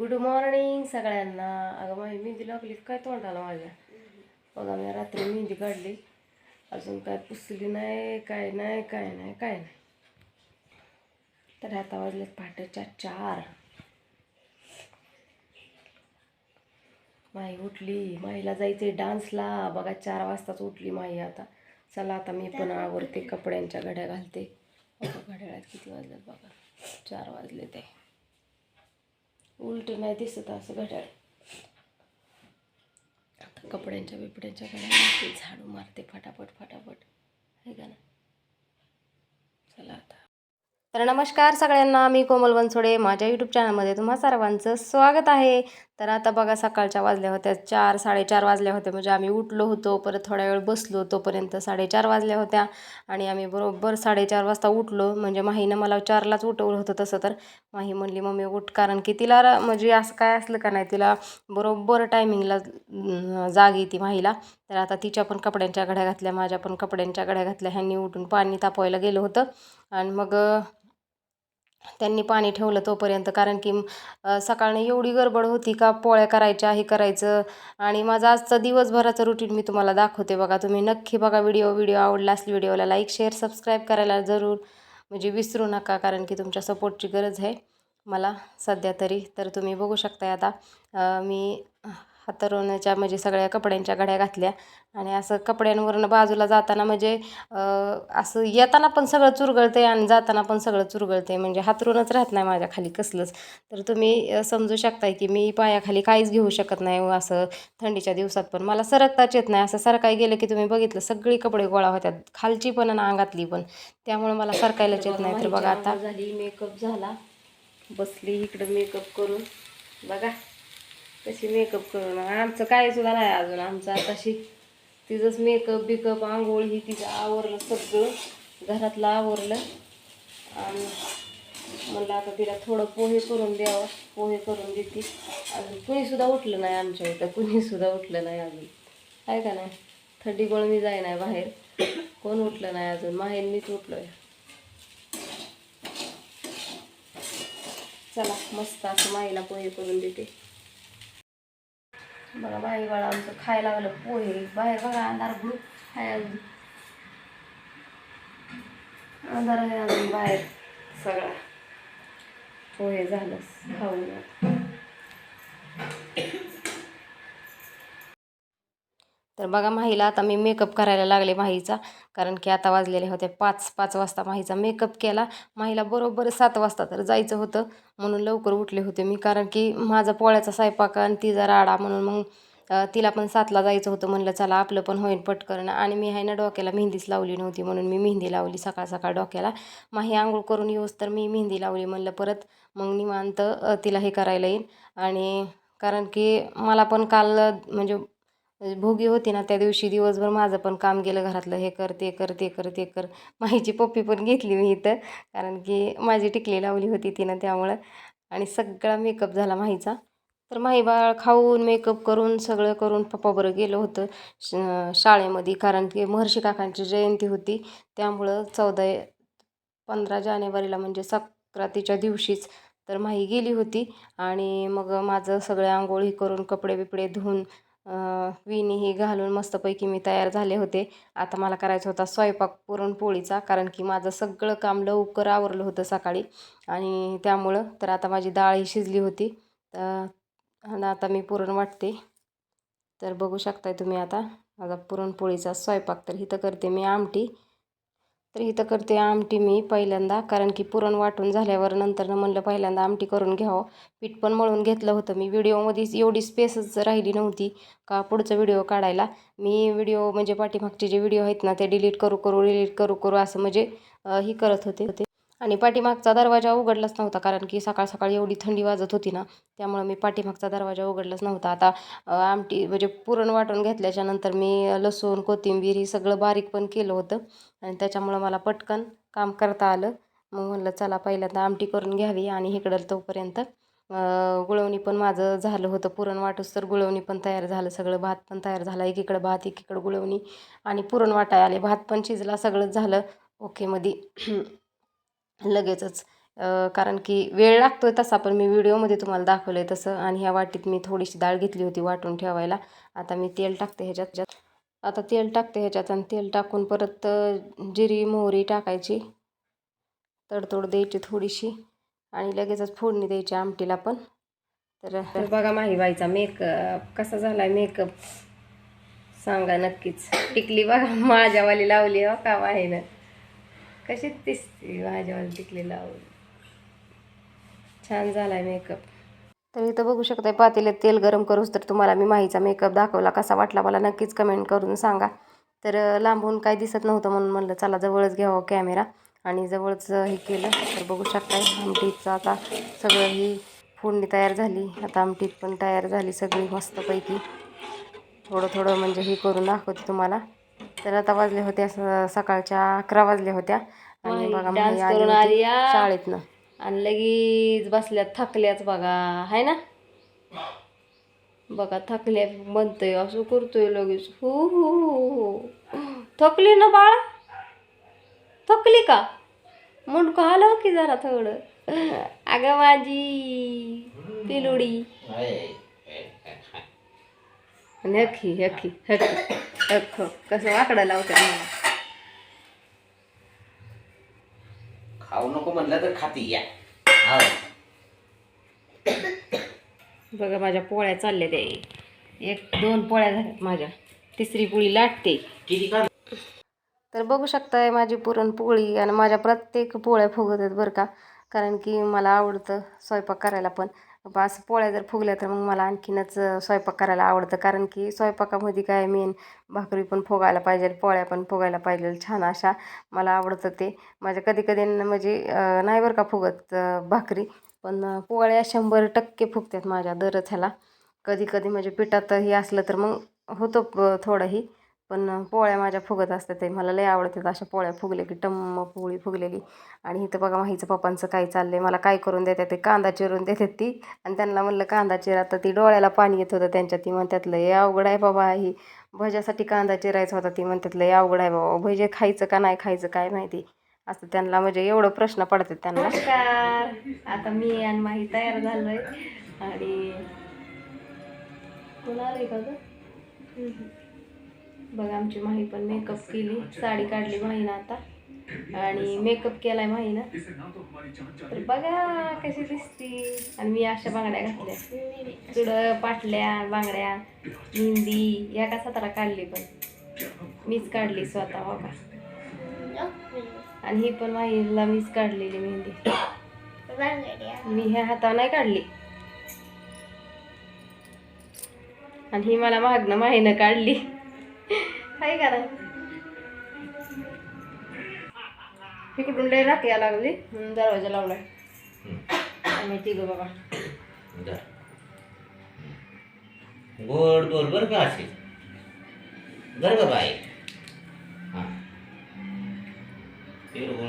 Good morning सगळ्यांना. अगं माझी मेहंदी लागली. काय तोंडाला माझ्या? बघा मी रात्री मेहंदी काढली. अजून काय पुसली नाही काय नाही काय नाही काय नाही. तर आता वाजले पहाटेच्या चार. माई उठली. माईला जायचे डान्सला. बघा चार वाजताच उठली माई आता. चला आता मी पण आवरते कपड्यांच्या घड्या घालते. बघा घड्याळात किती वाजलेत बघा. चार वाजले ते उलट नाही दिसत असं घड्याळ. आता कपड्यांच्या बिपड्यांच्या घड्याळ झाडू मारते फटाफट फटाफट. आहे का ना. चला आता. तर नमस्कार सगळ्यांना मी कोमल बनसोडे. माझ्या यूट्यूब चॅनलमध्ये तुम्हा सर्वांचं स्वागत आहे. तर आता बघा सकाळच्या वाजल्या होत्या चार साडेचार वाजल्या होत्या म्हणजे आम्ही उठलो होतो परत थोड्या वेळ बसलो तोपर्यंत साडेचार वाजल्या होत्या. आणि आम्ही बरोबर साडेचार वाजता उठलो. म्हणजे माहीनं मला चारलाच उठवलं होतं तसं. तर माही म्हणली मम्मी उठ. कारण की तिला म्हणजे असं काय असलं का नाही तिला बरोबर टायमिंगला जाग येते माहीला. तर आता तिच्या पण कपड्यांच्या घड्या घातल्या माझ्या पण कपड्यांच्या घड्या घातल्या. ह्यांनी उठून पाणी तापवायला गेलं होतं. आणि मग त्यांनी पाणी ठेवलं तोपर्यंत. कारण की सकाळने एवढी गडबड होती का पोळ्या करायच्या हे करायचं. आणि माझा आजचा दिवसभराचं रुटीन मी तुम्हाला दाखवते बघा. तुम्ही नक्की बघा व्हिडिओ व्हिडिओ आवडला असली व्हिडिओला लाईक शेअर सबस्क्राईब करायला जरूर म्हणजे विसरू नका. कारण की तुमच्या सपोर्टची गरज आहे. मला सध्या तरी तर तुम्ही बघू शकताय आता. मी हातरवण्याच्या म्हणजे सगळ्या कपड्यांच्या घड्या घातल्या आणि असं कपड्यांवरनं बाजूला जाताना म्हणजे असं येताना पण सगळं चुरगळते आणि जाताना पण सगळं चुरगळते म्हणजे हातरूनच राहत नाही माझ्या खाली कसलंच. तर तुम्ही समजू शकताय की मी पायाखाली काहीच घेऊ शकत नाही असं थंडीच्या दिवसात पण. मला सरकताच येत नाही. असं सरकाय गेलं की तुम्ही बघितलं सगळी कपडे गोळा होत्यात खालची पण आणि अंगातली पण. त्यामुळे मला सरकायलाच येत नाही. तर बघा आता झाली मेकअप झाला. बसली इकडं मेकअप करून. बघा. तशी मेकअप करून. आमचं काय सुद्धा नाही अजून. आमचं आताशी तिचंच मेकअप बिकअप आंघोळ ही तिचं आवरलं सगळं. घरातलं आवरलं. आणि म्हणलं आता तिला थोडं पोहे करून द्यावं. पोहे करून देते. अजून कुणीसुद्धा उठलं नाही आमच्या इथं. कुणीसुद्धा उठलं नाही अजून. आहे का नाही? थंडी गोळ मी जाय नाही बाहेर. कोण उठलं नाही अजून? माहेर मीच उठलोय. चला मस्त असं माईला पोहे करून देते. बघा बाई बाळा आमचं खायला लागलं पोहे. बाहेर बघा अंधार ग्रुप आहे अजून अंधार आहे अजून बाहेर. सगळा. पोहे झालं खाऊन. तर बघा माहीला आता मी मेकअप करायला लागले माहीचा. कारण की आता वाजलेले होते पाच पाच वाजता माहीचा मेकअप केला. माहीला बरोबर सात वाजता तर जायचं होतं. म्हणून लवकर उठले होते मी. कारण की माझा पोळ्याचा स्वयंपाक आणि तिचा राडा म्हणून मग तिला पण सातला जायचं होतं. म्हणलं चला आपलं पण होईन पटकन. आणि मी आहे ना डोक्याला मेहंदीच लावली नव्हती. म्हणून मी मेहंदी लावली सकाळ सकाळ डोक्याला. माही आंघोळ करून येऊस तर मी मेहंदी लावली. म्हणलं परत मग निवांत तिला हे करायला येईल आणि कारण की मला पण काल म्हणजे म्हणजे भोगी होती ना त्या दिवशी दिवसभर माझं पण काम गेलं घरातलं. हे कर ते कर ते कर ते कर. माहीची पप्पी पण घेतली मी इथं. कारण की माझी टिकली लावली होती तिनं त्यामुळं. आणि सगळा मेकअप झाला माहीचा तर माही बाळ खाऊन मेकअप करून सगळं करून पप्पाबरोबर गेलं होतं. श शाळेमध्ये. कारण की महर्षी काकांची जयंती होती. त्यामुळं चौदा पंधरा जानेवारीला म्हणजे संक्रांतीच्या दिवशीच तर माही गेली होती. आणि मग माझं सगळं आंघोळी करून कपडे बिपडे धुवून विणी ही घालून मस्तपैकी मी तयार झाले होते. आता मला करायचा होता स्वयंपाक पुरणपोळीचा कारण की माझं सगळं काम लवकर आवरलं होतं सकाळी. आणि त्यामुळं तर आता माझी डाळ ही शिजली होती. तर आणि आता मी पुरण वाटते. तर बघू शकताय तुम्ही आता. माझा पुरणपोळीचा स्वयंपाक तर इथं करते मी आमटी. तर इथं करते आमटी मी पहिल्यांदा कारण की पुरण वाटून झाल्यावर नंतर म्हणलं पहिल्यांदा आमटी करून घ्यावं. पीठ पण मळून घेतलं होतं मी. व्हिडिओमध्येच एवढी स्पेसच राहिली नव्हती का पुढचं व्हिडिओ काढायला. मी व्हिडिओ म्हणजे पाठीमागचे जे व्हिडिओ आहेत ना ते डिलीट करू करू डिलीट करू करू असं म्हणजे ही करत होते होते. आणि पाठीमागचा दरवाजा उघडलाच नव्हता कारण की सकाळ सकाळी एवढी थंडी वाजत होती ना त्यामुळं मी पाठीमागचा दरवाजा उघडलाच नव्हता. आता आमटी म्हणजे पुरण वाटून घेतल्याच्या नंतर मी लसूण कोथिंबीर हे सगळं बारीक पण केलं होतं आणि त्याच्यामुळं मला पटकन काम करता आलं. मग म्हणलं चला पहिल्यांदा आमटी करून घ्यावी आणि इकडं तोपर्यंत गुळवणी पण माझं झालं होतं. पुरण वाटूस तर गुळवणी पण तयार झालं सगळं भात पण तयार झाला एकीकडं भात एकीकडं गुळवणी आणि पुरण वाटाय आले. भात पण शिजला सगळंच झालं. ओकेमध्ये लगेचच. कारण की वेळ लागतो आहे तसा पण मी व्हिडिओमध्ये तुम्हाला दाखवलं आहे तसं आणि ह्या वाटीत मी थोडीशी डाळ घेतली होती वाटून ठेवायला. आता मी तेल टाकते ह्याच्यात. ह्याच्यात. आता तेल टाकते ह्याच्यात आणि तेल टाकून परत जिरी मोहरी टाकायची. तडतोड द्यायची थोडीशी आणि लगेचच फोडणी द्यायची आमटीला पण. तर बघा माही बाईचा मेकअप कसा झाला आहे मेकअप. सांगा नक्कीच. टिकली बघा माझ्यावाली लावली हो का माहीनं. कशी दिसते माझ्यावर टिकली लावली छान झालाय मेकअप तर इथं बघू शकताय पातेले तेल गरम करूच तर तुम्हाला मी माहीचा मेकअप दाखवला कसा वाटला मला नक्कीच कमेंट करून सांगा. तर लांबून काय दिसत नव्हतं म्हणून म्हणलं चला जवळच घ्यावं कॅमेरा आणि जवळच हे केलं तर बघू शकताय आमटीचं आता सगळं ही फोडणी तयार झाली. आता आमटीत पण तयार झाली सगळी मस्तपैकी. थोडं थोडं म्हणजे हे करून दाखवते तुम्हाला. तर आता वाजले होत्या स- सकाळच्या अकरा वाजल्या होत्या. आणि बघा माही आली होती शाळेतनं. आणि लगेच बसल्यात थकल्याच बघा. हाय ना? बघा थकल्या म्हणतोय असं करतोय लगेच. हो हो हो हो. थकली ना बाळा? थकली का? मुंडकं हलव की जरा थोडं. अगं माझी पिलुडी. आणि हकी हकी हकी. हक. कसं वाकडं लावते मला. खाऊ नको म्हणलं तर खाती या. हो. बघा माझ्या पोळ्या चालल्या त्या एक दोन पोळ्या झाल्यात माझ्या. तिसरी पोळी लाटते. किती का तर बघू शकताय माझी पुरणपोळी आणि माझ्या प्रत्येक पोळ्या फुगत आहेत बरं का. कारण की मला आवडतं स्वयंपाक करायला पण. असं पोळ्या जर फुगल्या तर मग मला आणखीनच स्वयंपाक करायला आवडतं. कारण की स्वयंपाकामध्ये काय मेन भाकरी पण फुगायला पाहिजे पोळ्या पण फुगायला पाहिजे. छान अशा मला आवडतं ते. माझ्या कधी कधी म्हणजे नाही बरं का फुगत भाकरी पण पोळ्या शंभर टक्के फुगतात माझ्या दरच ह्याला. कधी कधी म्हणजे पिठात हे असलं तर मग होतं थोडंही. पण पोळ्या माझ्या फुगत असतात ते. मला लय आवडतात अशा पोळ्या फुगल्या की टम्म पोळी फुगलेली. आणि इथं बघा माहीचं पप्पांचं काय चाललं आहे मला काय करून देतात ते? कांदा चिरून देतात ती. आणि त्यांना म्हणलं कांदा चिरा. तर ती डोळ्याला पाणी येत होतं त्यांच्या. ती म्हणतात लय अवघड आहे बाबा ही. भज्यासाठी कांदा चिरायचा होता. ती म्हणतात लय अवघड आहे बाबा. भजे खायचं का नाही खायचं काय माहिती. असं त्यांना म्हणजे एवढं प्रश्न पडतात त्यांना. नमस्कार. आता मी आणि माही तयार झालोय. आणि कोण आलंय का बघा आमची माही पण मेकअप केली साडी काढली माहीनं आता. आणि मेकअप केलाय माहीनं. तर बघा कशी दिसती. आणि मी अशा बांगड्या घातल्या. चुडं पाटल्या बांगड्या मेहंदी या का सतरा काढली पण. मीच काढली स्वतः हो बघा आणि ही पण माहीला मीच काढलेली मेहंदी. मी ह्या हातावर नाही काढली. आणि ही मला मागणं माहीनं काढली. काय करा इकडून लय राख या लागली. दरवाजा लावलाय. आम्ही तिघं बाबा. गोड गोड बर का असे? बर का बाई?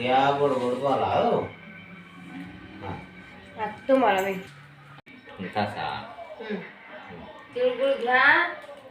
घ्या गोड गोड हो. हा. तुम्हाला मी. तसा हम्म. तिळगुळ घ्या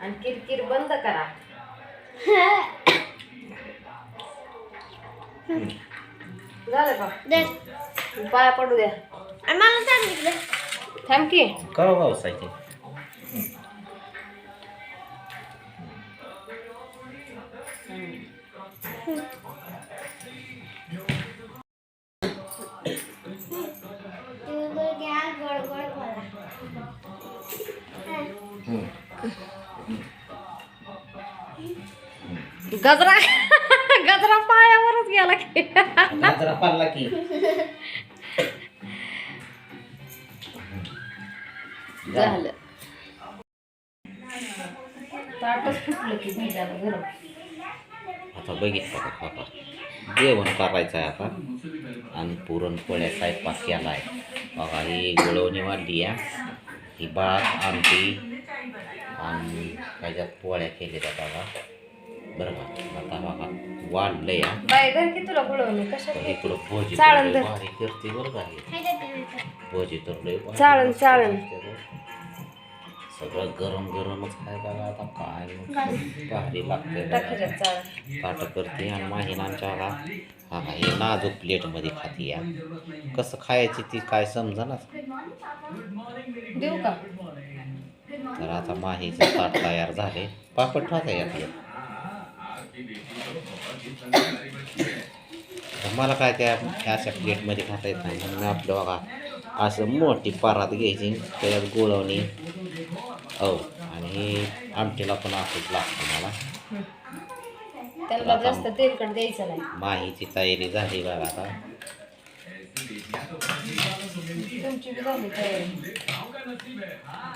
आणि किरकिर बंद करा. झालं का? पाया पडू द्या. थांब की. करा पावसाची गजरा गजरा पायावरच गेला की जरा पाल्ला की झालं ताटच फुटलं की भेटायला गरम आता बघितलं का काका जेवण करायचं आहे आता आणि पुरणपोळ्या स्वयंपाक केला आहे बघा ही गुळवणी वाढली आहे ही भात आमटी आणि त्याच्यात पोळ्या केलेल्या बघा बरं का आता बघा वाढलं या बाय धर की तुला इकडं भोजी चाळण धर. भारी करते बरं का हे. भोजी तर लय भारी चाळण, मस्त चाळण. करते बरं. सगळं गरम गरमच आहे बघा आता काय भारी. टाकीच्यात बघा. ताटं करते आणि माहिनांच्या बघा. हा हा हे नाजूक प्लेटमध्ये खाते या. कसं खायची ती काय समजनाच देऊ का? तर आता माहीचं ताट तयार झाले पापड ठेवायचा यातले मला काय त्या अशा प्लेटमध्ये खाता येत नाही. म्हणून आपलं बघा असं मोठी परात घ्यायची त्याच्यात गोळवणी हो आणि आमटीला पण असंच लागतं मला. त्यांना जास्त तेलकट द्यायचं नाही. माहीची तयारी झाली बघा आता.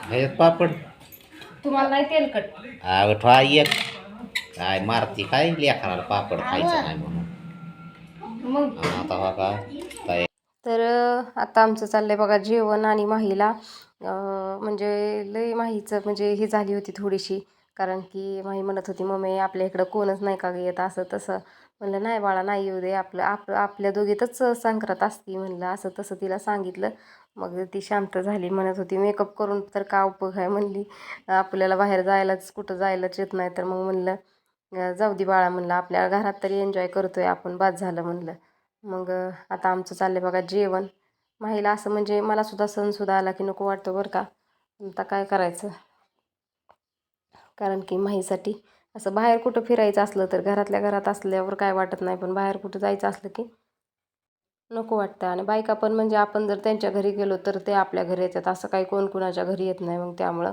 ह्याच्यात पापड. तुम्हाला नाही तेलकट. अगं ठवा एक काय मारती काय? लेकराला पापड खायचं नाही म्हणून. आता तर आता आमचं चाललंय बघा जेवण आणि माहीला. म्हणजे लई माहीचं म्हणजे ही झाली होती थोडीशी. कारण की माही म्हणत होती मम्मी आपल्या इकडं कोणच नाही का ग येत असं तसं? म्हणलं नाही बाळा नाही येऊ दे. आपलं आप आपल्या दोघीतच संक्रांत असती. म्हणलं असं तसं तिला सांगितलं. मग ती शांत झाली म्हणत होती मेकअप करून तर का उपयोग आहे? म्हणली आपल्याला बाहेर जायलाच कुठं जायलाच येत नाही. तर मग म्हणलं जाऊ दे बाळा म्हणलं आपल्या घरात तरी एन्जॉय करतोय आपण बाद झालं म्हणलं. मग आता आमचं चाललं बघा जेवण. माहीला असं म्हणजे मला सुद्धा सणसुद्धा आला की नको वाटतं बरं का. आता काय करायचं? कारण की माहीसाठी असं बाहेर कुठं फिरायचं असलं तर घरातल्या घरात असल्यावर काय वाटत नाही पण बाहेर कुठं जायचं असलं की नको वाटतं. आणि बायका पण म्हणजे आपण जर त्यांच्या घरी गेलो तर ते आपल्या घरी येतात. असं काही कोण कुणाच्या घरी येत नाही मग त्यामुळं.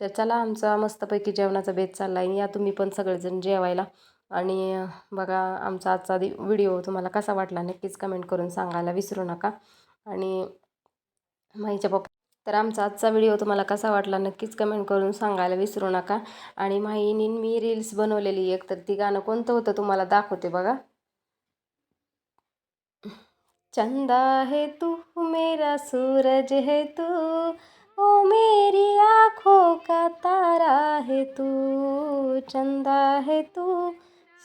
तर चला आमचा मस्तपैकी जेवणाचा बेत चालला आहे या तुम्ही पण सगळेजण जेवायला. आणि बघा आमचा आजचा दि व्हिडिओ तुम्हाला कसा वाटला नक्कीच कमेंट करून सांगायला विसरू नका. आणि माहीच्या पप्पा तर आमचा आजचा व्हिडिओ तुम्हाला कसा वाटला नक्कीच कमेंट करून सांगायला विसरू नका. आणि माईनी मी रील्स बनवलेली एक तर ती गाणं कोणतं होतं तुम्हाला दाखवते बघा. चंदा है तू मेरा सूरज है तू ओ मेरी आँखों का तारा है तू चंदा है तू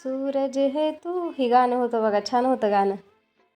सूरज है तू. ही गाणं होतं बघा छान होतं गाणं.